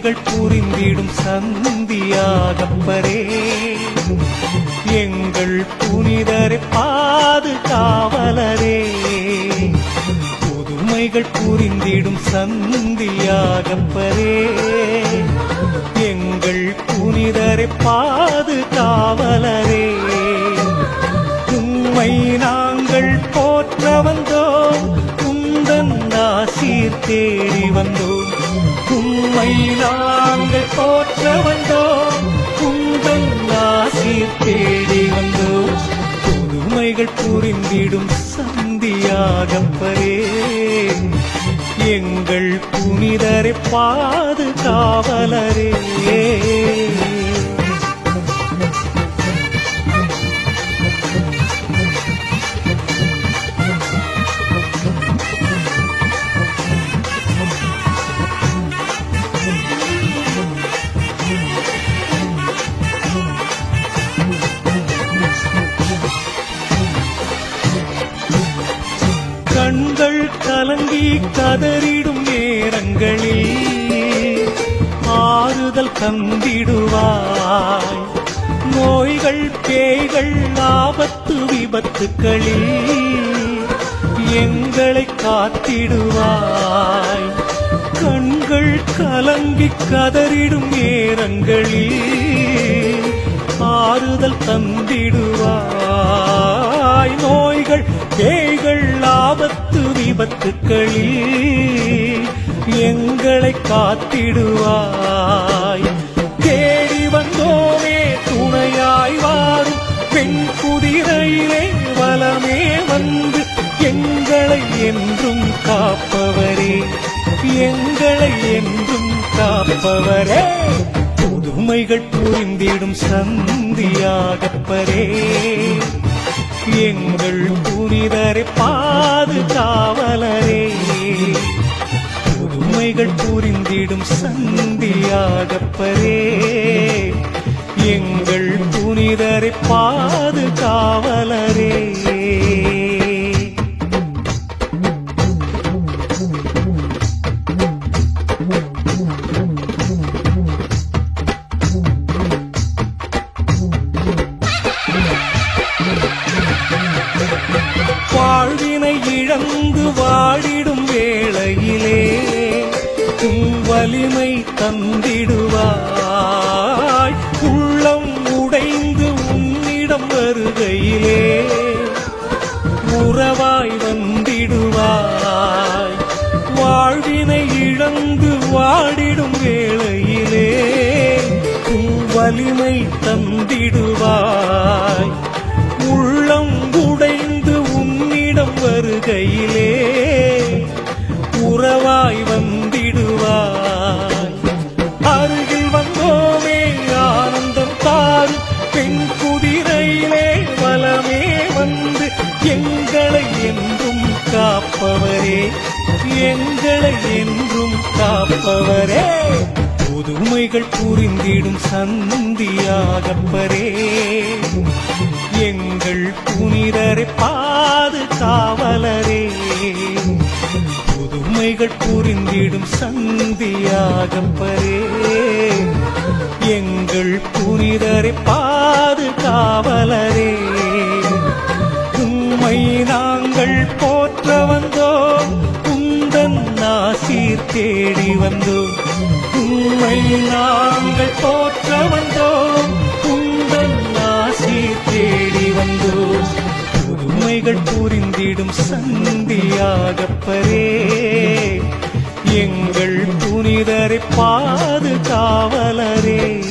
புதுமைகள் புரிந்திடும் சந்தியாகப்பரே. எங்கள் புனிதரை பாதுகாவலரே. புதுமைகள் புரிந்திடும் சந்தியாகப்பரே. எங்கள் புனிதரை பாதுகாவலரே. உம்மை நாங்கள் போற்ற வந்தோம் உந்தன் ஆசீர் தேடி வந்தோம். உம்மை நாங்கள் போற்ற வந்தோம். உங்கள் ஆசி தேடி வந்தோம். புதுமைகள் புரிந்திடும் சந்தியாகப்பரே எங்கள் புனிதரை பாதுகாவலரே. கலங்கி கதறிடும் நேரங்களில் ஆறுதல் தந்திடுவாய். நோய்கள் பேய்கள் ஆபத்து விபத்துக்களில் எங்களை காத்திடுவாய். கண்கள் கலங்கி கதறிடும் நேரங்களில் ஆறுதல் தந்திடுவாய். நோய்கள் பேய் ஆபத்து விபத்துக்களில் எங்களை காத்திடுவாய். தேடி வந்தோமே துணையாய் வாரும். பெண் குதிரையிலே வலமே வந்து எங்களை என்றும் காப்பவரே. எங்களை என்றும் காப்பவரே. புதுமைகள் புரிந்திடும் சந்தியாகப்பரே. எங்கள் புனிதரை பாதுகாவலரே. புதுமைகள் புரிந்திடும் சந்தியாகப்பரே. எங்கள் புனிதரை பாதுகாவலரே. இழந்து வாடிடும் வேளையிலே உம் வலிமை தந்திடுவாய். உள்ளம் உடைந்து உன்னிடம் வருகையிலே உறவாய் வந்திடுவாய். வாழ்வினை இழந்து வாடிடும் வேளையிலே உம் வலிமை தந்திடுவாய். வருகையிலே உறவாய் வந்திடுவாய். அருகில் வந்தோமே ஆனந்தம் தாரு. பெண் குதிரையிலே வலமே வந்து எங்களை என்றும் காப்பவரே. எங்களை என்றும் காப்பவரே. புதுமைகள் புரிந்திடும் சந்தியாகப்பரே. எங்கள் புனிதரை பா காவலரே புதுமைகள் புரிந்திடும் சந்தியாகப்பரே எங்கள் புனிதரை பாதுகாவலரே. உம்மை நாங்கள் போற்ற வந்தோம். குந்தன் நாசீர் தேடி வந்தோம். உம்மை நாங்கள் போற்ற வந்தோம். சந்தியாகப்பரே. எங்கள் புனிதரை பாதுகாவலரே.